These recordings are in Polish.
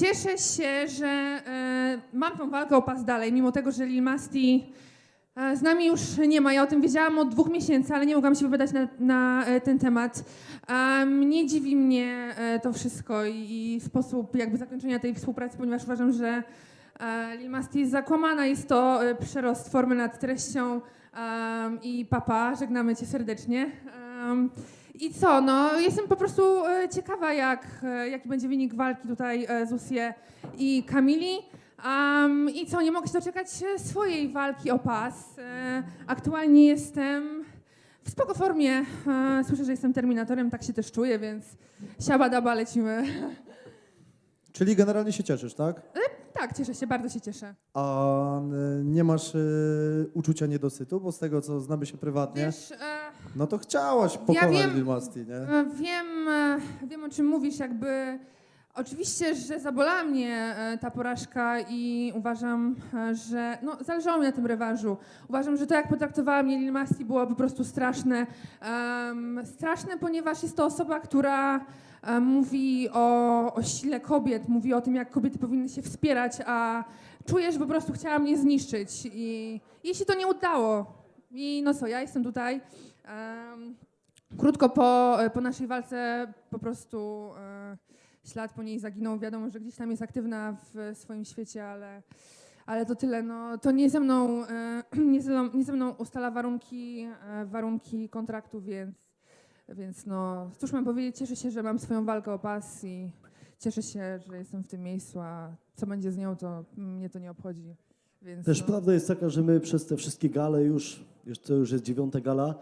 Cieszę się, że e, mam tą walkę o pas dalej, mimo tego, że Lil Masti e, z nami już nie ma. Ja o tym wiedziałam od dwóch miesięcy, ale nie mogłam się wypowiadać na, na e, ten temat. Nie dziwi mnie to wszystko i, sposób jakby zakończenia tej współpracy, ponieważ uważam, że Lil Masti jest zakłamana. Jest to przerost formy nad treścią i papa, żegnamy cię serdecznie. I co, no jestem po prostu e, ciekawa, jak, e, jaki będzie wynik walki tutaj e, Zusie i Kamili. Um, I co, nie mogę się doczekać swojej walki o pas. Aktualnie jestem w spoko formie. Słyszę, że jestem terminatorem, tak się też czuję, więc siaba daba lecimy. Czyli generalnie się cieszysz, tak? Tak, cieszę się, bardzo się cieszę. A y, nie masz y, uczucia niedosytu, bo z tego co znamy się prywatnie, Wiesz, e, no to chciałaś pokonać wiem. Lil Masti, nie? E, Wiem, e, wiem o czym mówisz, jakby. Oczywiście, że zabolała mnie e, ta porażka i uważam, e, że no, zależało mi na tym rewanżu. Uważam, że to, jak potraktowała mnie Lil Masti, było po prostu straszne. Em, straszne, ponieważ jest to osoba, która e, mówi o, o sile kobiet, mówi o tym, jak kobiety powinny się wspierać, a czuję, że po prostu chciała mnie zniszczyć. I jej się to nie udało. I no co, ja jestem tutaj. Em, Krótko po, po naszej walce po prostu ślad po niej zaginął. Wiadomo, że gdzieś tam jest aktywna w swoim świecie, ale, ale to tyle. No, to nie ze mną, e, nie ze mną, nie ze mną ustala warunki, e, warunki kontraktu, więc, więc no, cóż mam powiedzieć, cieszę się, że mam swoją walkę o pas i cieszę się, że jestem w tym miejscu, a co będzie z nią, to mnie to nie obchodzi. Więc, Też no. prawda jest taka, że my przez te wszystkie gale już, już to już jest dziewiąta gala,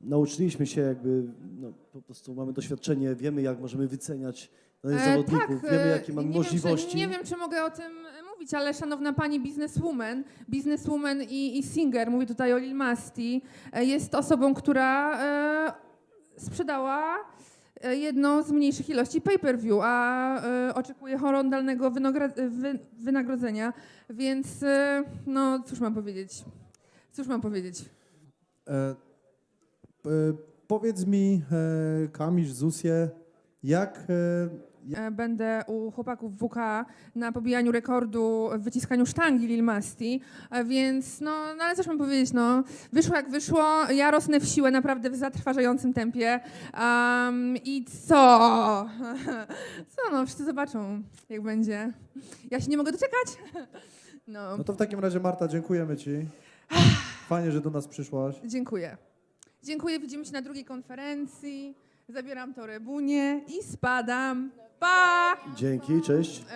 nauczyliśmy się jakby, no, po prostu mamy doświadczenie, wiemy jak możemy wyceniać E, zawodników, wiemy e, jakie mamy nie wiem, możliwości. Czy, nie wiem, czy mogę o tym mówić, ale szanowna pani bizneswoman, bizneswoman i, i singer, mówię tutaj o Lil Masti, e, jest osobą, która sprzedała jedną z mniejszych ilości pay-per-view, a oczekuje horrendalnego wy, wynagrodzenia, więc no cóż mam powiedzieć, cóż mam powiedzieć. E, e, powiedz mi, e, Kamisz, Zusie, jak... E, Będę u chłopaków WK na pobijaniu rekordu w wyciskaniu sztangi Lil Masti, e, więc no, no ale cóż mam powiedzieć, no, wyszło jak wyszło, ja rosnę w siłę naprawdę w zatrważającym tempie um, i co? Co no, wszyscy zobaczą jak będzie. Ja się nie mogę doczekać. No, no to w takim razie Marta, dziękujemy Ci. Fajnie, że do nas przyszłaś. dziękuję. Dziękuję, widzimy się na drugiej konferencji, zabieram torebunię i spadam. Pa! Dzięki, cześć.